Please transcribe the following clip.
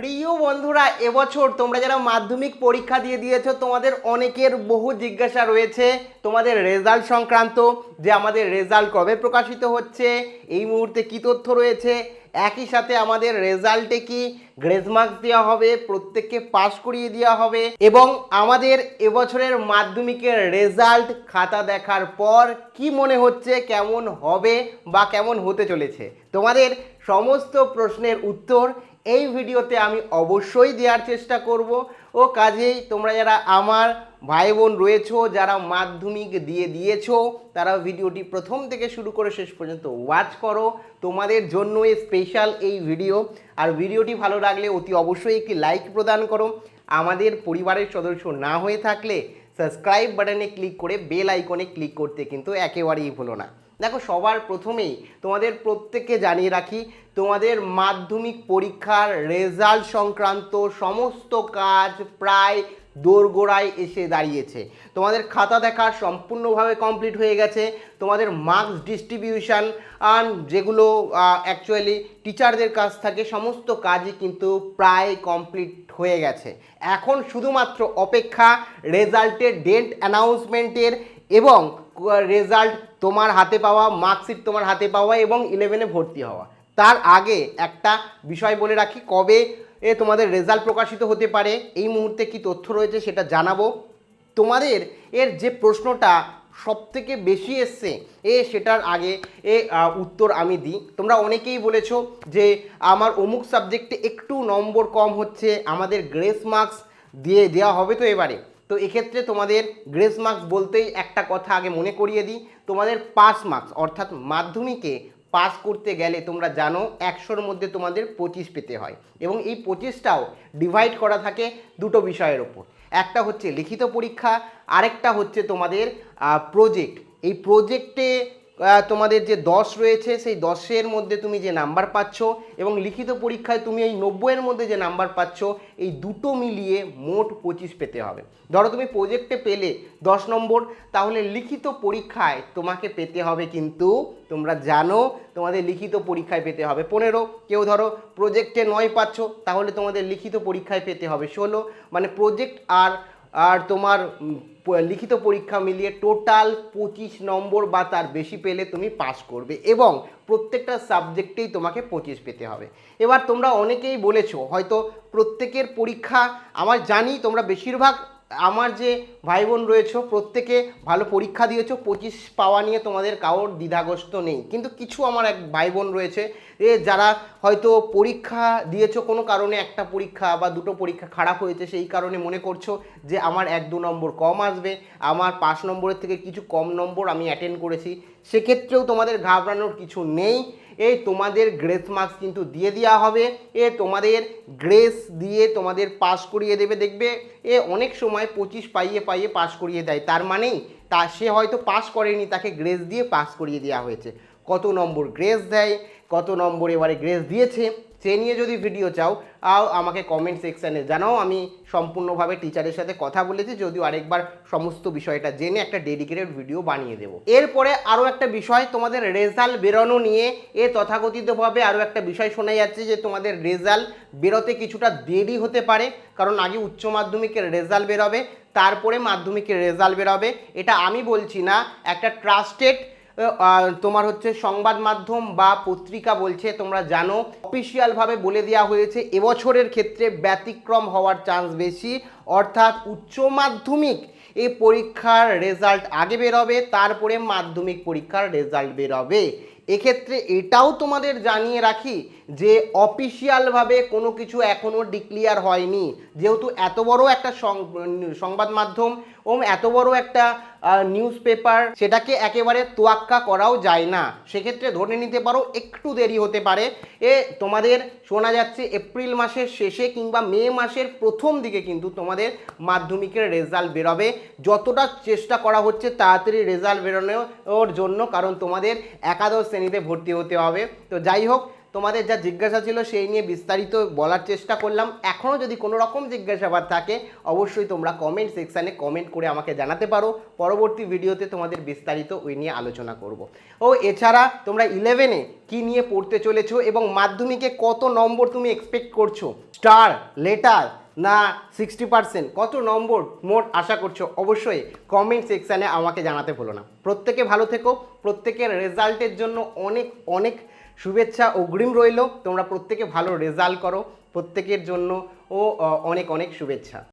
প্রিয় বন্ধুরা, এবছর তোমরা যারা মাধ্যমিক পরীক্ষা দিয়ে দিয়েছ, তোমাদের অনেকের বহু জিজ্ঞাসা রয়েছে তোমাদের রেজাল্ট সংক্রান্ত, যে আমাদের রেজাল্ট কবে প্রকাশিত হচ্ছে, এই মুহূর্তে কি তথ্য রয়েছে, একই সাথে আমাদের রেজাল্টে কি গ্রেজ মার্কস দেওয়া হবে, প্রত্যেককে পাস করিয়ে দেওয়া হবে, এবং আমাদের এবছরের মাধ্যমিকের রেজাল্ট খাতা দেখার পর কি মনে হচ্ছে, কেমন হবে বা কেমন হতে চলেছে? তোমাদের সমস্ত প্রশ্নের উত্তর এই ভিডিওতে আমি অবশ্যই দেওয়ার চেষ্টা করব ও কাজেই তোমরা যারা আমার ভাই বোন রয়েছো, যারা মাধ্যমিক দিয়ে দিয়েছ, তারা ভিডিওটি প্রথম থেকে শুরু করে শেষ পর্যন্ত ওয়াচ করো। তোমাদের জন্য স্পেশাল এই ভিডিও আর ভিডিওটি ভালো লাগলে অতি অবশ্যই একটি লাইক প্রদান করো। আমাদের পরিবারের সদস্য না হয়ে থাকলে সাবস্ক্রাইব বাটনে ক্লিক করে বেল আইকনে ক্লিক করতে কিন্তু একেবারেই ভুলো না। দেখো, সবার প্রথমেই তোমাদের প্রত্যেককে জানিয়ে রাখি, তোমাদের মাধ্যমিক পরীক্ষার রেজাল্ট সংক্রান্ত সমস্ত কাজ প্রায় দোরগোড়ায় এসে দাঁড়িয়েছে। তোমাদের খাতা দেখা সম্পূর্ণভাবে কমপ্লিট হয়ে গেছে। তোমাদের মার্কস ডিস্ট্রিবিউশন যেগুলো অ্যাকচুয়ালি টিচারদের কাছ থাকে সমস্ত কাজই কিন্তু প্রায় কমপ্লিট হয়ে গেছে। এখন শুধুমাত্র অপেক্ষা রেজাল্টের ডেট অ্যানাউন্সমেন্টের এবং রেজাল্ট তোমার হাতে পাওয়া মার্কশিট তোমার হাতে পাওয়া এবং ইলেভেনে ভর্তি হওয়া। তার আগে একটা বিষয় বলে রাখি, কবে এ তোমাদের রেজাল্ট প্রকাশিত হতে পারে, এই মুহূর্তে কি তথ্য রয়েছে সেটা জানাব। তোমাদের এর যে প্রশ্নটা সব থেকে বেশি এসছে, এ সেটার আগে এ উত্তর আমি দিই। তোমরা অনেকেই বলেছ যে আমার অমুক সাবজেক্টে একটু নম্বর কম হচ্ছে, আমাদের গ্রেস মার্কস দিয়ে দেওয়া হবে তো এবারে। তো এক্ষেত্রে তোমাদের গ্রেস মার্কস বলতেই একটা কথা আগে মনে করিয়ে দিই। তোমাদের পাস মার্কস অর্থাৎ মাধ্যমিকে পাস করতে গেলে তোমরা জানো একশোর মধ্যে তোমাদের পঁচিশ পেতে হয় এবং এই পঁচিশটাও ডিভাইড করা থাকে দুটো বিষয়ের ওপর। একটা হচ্ছে লিখিত পরীক্ষা, আরেকটা হচ্ছে তোমাদের প্রজেক্ট এই প্রজেক্টে তোমাদের যে দশ রয়েছে, সেই দশের মধ্যে তুমি যে নাম্বার পাচ্ছ এবং লিখিত পরীক্ষায় তুমি এই নব্বইয়ের মধ্যে যে নাম্বার পাচ্ছ, এই দুটো মিলিয়ে মোট পঁচিশ পেতে হবে। ধরো তুমি প্রজেক্টে পেলে দশ নম্বর, তাহলে লিখিত পরীক্ষায় তোমাকে পেতে হবে কিন্তু তোমরা জানো তোমাদের লিখিত পরীক্ষায় পেতে হবে পনেরো। কেউ ধরো প্রজেক্টে নয় পাচ্ছ, তাহলে তোমাদের লিখিত পরীক্ষায় পেতে হবে ষোলো। মানে প্রজেক্ট আর আর তোমার লিখিত পরীক্ষা মিলিয়ে টোটাল পঁচিশ নম্বর বা তার বেশি পেলে তুমি পাস করবে এবং প্রত্যেকটা সাবজেক্টেই তোমাকে পঁচিশ পেতে হবে। এবার তোমরা অনেকেই বলেছ, হয়তো প্রত্যেকের পরীক্ষা, আমার জানি তোমরা বেশিরভাগ আমার যে ভাই বোন রয়েছে, প্রত্যেকে ভালো পরীক্ষা দিয়েছ, পঁচিশ পাওয়া নিয়ে তোমাদের কারোর দ্বিধাগ্রস্ত নেই। কিন্তু কিছু আমার এক ভাই বোন রয়েছে, এ যারা হয়তো পরীক্ষা দিয়েছ কোনো কারণে, একটা পরীক্ষা বা দুটো পরীক্ষা খারাপ হয়েছে, সেই কারণে মনে করছ যে আমার এক দু নম্বর কম আসবে, আমার পাঁচ নম্বরের থেকে কিছু কম নম্বর আমি অ্যাটেন্ড করেছি, সেক্ষেত্রেও তোমাদের ঘাবড়ানোর কিছু নেই। এই তোমাদের গ্রেস মার্কস কিন্তু দিয়ে দেওয়া হবে। এ তোমাদের গ্রেস দিয়ে তোমাদের পাস করিয়ে দেবে, দেখবে? এ অনেক সময় পঁচিশ পাইয়ে পাইয়ে পাস করিয়ে দেয়। তার মানেই তা, সে হয়তো পাস করেনি, তাকে গ্রেস দিয়ে পাস করিয়ে দেওয়া হয়েছে। কত নম্বর গ্রেস দেয়, কত নম্বর এবারে গ্রেস দিয়েছে, সে নিয়ে যদি ভিডিও চাও, আও আমাকে কমেন্ট সেকশানে জানাও, আমি সম্পূর্ণভাবে টিচারের সাথে কথা বলেছি, যদিও আরেকবার সমস্ত বিষয়টা জেনে একটা ডেডিকেটেড ভিডিও বানিয়ে দেবো। এরপরে আরও একটা বিষয়, তোমাদের রেজাল্ট বেরোনো নিয়ে এ তথাকথিতভাবে আরও একটা বিষয় শোনা যাচ্ছে যে তোমাদের রেজাল্ট বেরোতে কিছুটা দেরি হতে পারে, কারণ আগে উচ্চ মাধ্যমিকের রেজাল্ট বেরোবে, তারপরে মাধ্যমিকের রেজাল্ট বেরোবে, এটা আমি বলছি না, একটা ট্রাস্টেড তোমার হচ্ছে সংবাদ মাধ্যম বা পত্রিকা বলছে, তোমরা জানো অফিসিয়ালভাবে বলে দেওয়া হয়েছে, এবছরের ক্ষেত্রে ব্যতিক্রম হওয়ার চান্স বেশি। অর্থাৎ উচ্চ মাধ্যমিক এই পরীক্ষার রেজাল্ট আগে বেরোবে, তারপরে মাধ্যমিক পরীক্ষার রেজাল্ট বেরোবে। এক্ষেত্রে এটাও তোমাদের জানিয়ে রাখি যে অফিসিয়ালভাবে কোনো কিছু এখনও ডিক্লিয়ার হয়নি। যেহেতু এত বড় একটা সংবাদ মাধ্যম ও এত বড় একটা নিউজ পেপার সেটাকে একেবারে তোয়াক্কা করাও যায় না। সেক্ষেত্রে ধরে নিতে পারো একটু দেরি হতে পারে। এ, তোমাদের শোনা যাচ্ছে এপ্রিল মাসের শেষে কিংবা মে মাসের প্রথম দিকে কিন্তু তোমাদের মাধ্যমিকের রেজাল্ট বেরোবে। যতটা চেষ্টা করা হচ্ছে তাড়াতাড়ি রেজাল্ট বেরোনোর জন্য, কারণ তোমাদের একাদশ শ্রেণীতে ভর্তি হতে হবে। তো যাই হোক, তোমাদের যা জিজ্ঞাসা ছিল সেই নিয়ে বিস্তারিত বলার চেষ্টা করলাম। এখনও যদি কোনো রকম জিজ্ঞাসাবাদ থাকে, অবশ্যই তোমরা কমেন্ট সেকশানে কমেন্ট করে আমাকে জানাতে পারো। পরবর্তী ভিডিওতে তোমাদের বিস্তারিত ওই নিয়ে আলোচনা করব। ও, এছাড়া তোমরা ইলেভেনে কি নিয়ে পড়তে চলেছো এবং মাধ্যমিকে কত নম্বর তুমি এক্সপেক্ট করছ? স্টার লেটার না সিক্সটি পার্সেন্ট কত নম্বর? মোট আশা করছ। অবশ্যই কমেন্ট সেকশানে আমাকে জানাতে ভুলো না। প্রত্যেকে ভালো থেকো। প্রত্যেকের রেজাল্টের জন্য অনেক অনেক শুভেচ্ছা, অগ্রিম রইল। তোমরা প্রত্যেকে ভালো রেজাল্ট করো। প্রত্যেকের জন্য ও অনেক অনেক শুভেচ্ছা।